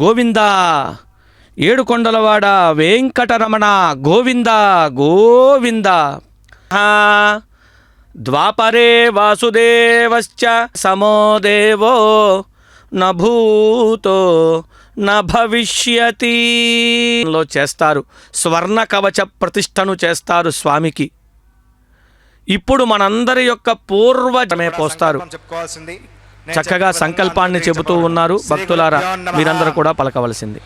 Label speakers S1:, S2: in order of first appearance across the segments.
S1: గోవిందా ఏడుకొండలవాడ వెంకటరమణ గోవింద గోవింద. ద్వాపరే వాసుదేవశ్చ సమో దేవో నభూతో నభవిష్యతిలో లో చేస్తారు స్వర్ణ కవచ ప్రతిష్టను చేస్తారు స్వామికి. ఇప్పుడు మనందరి యొక్క పూర్వజమే పోస్తారు.
S2: చెప్పుకోవాల్సింది
S1: చక్కగా సంకల్పాన్ని చెబుతూ ఉన్నారు. భక్తులారా మీరందరూ కూడా పలకవలసింది.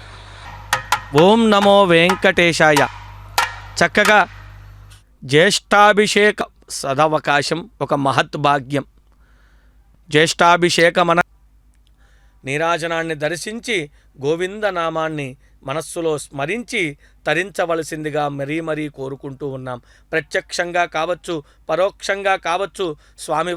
S1: ఓం నమో వెంకటేశాయ. చక్కగా జ్యేష్ఠాభిషేక సదవకాశం ఒక మహత్ భాగ్యం. జ్యేష్ఠాభిషేకమన నీరాజనాన్ని దర్శించి గోవింద నామాన్ని మనస్సులో స్మరించి తరించవలసిందిగా మరీ మరీ కోరుకుంటూ ఉన్నాం. ప్రత్యక్షంగా కావచ్చు పరోక్షంగా కావచ్చు స్వామి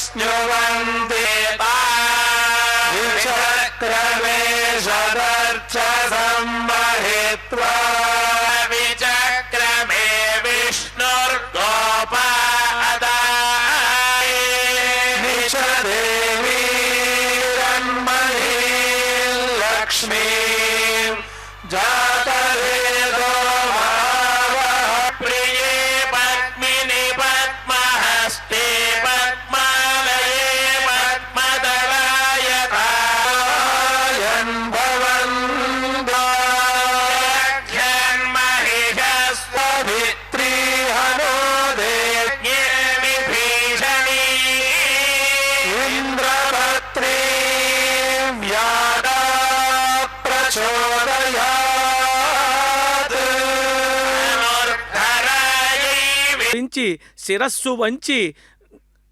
S2: विष्णुवन्दे विचक्रमे सदर्च संवहित्वा विचक्रमे विष्णुर्गोपा देवी लक्ष्मी जा ప్రచోదయాత్
S1: శిరస్సు వంచి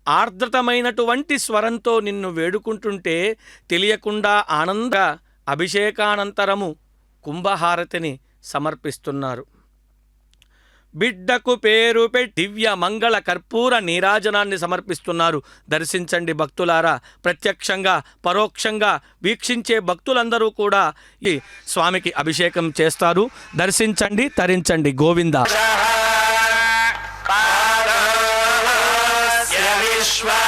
S1: ఆర్ద్రతమైనటువంటి స్వరంతో నిన్ను వేడుకుంటుంటే తెలియకుండా ఆనంద అభిషేకానంతరము కుంభహారతిని సమర్పిస్తున్నారు. బిడ్డకు పేరు పెట్టి దివ్య మంగళ కర్పూర నీరాజనాన్ని సమర్పిస్తున్నారు. దర్శించండి భక్తులారా. ప్రత్యక్షంగా పరోక్షంగా వీక్షించే భక్తులందరూ కూడా ఈ స్వామికి అభిషేకం చేస్తారు. దర్శించండి తరించండి. గోవింద.
S2: पादास्य विश्वा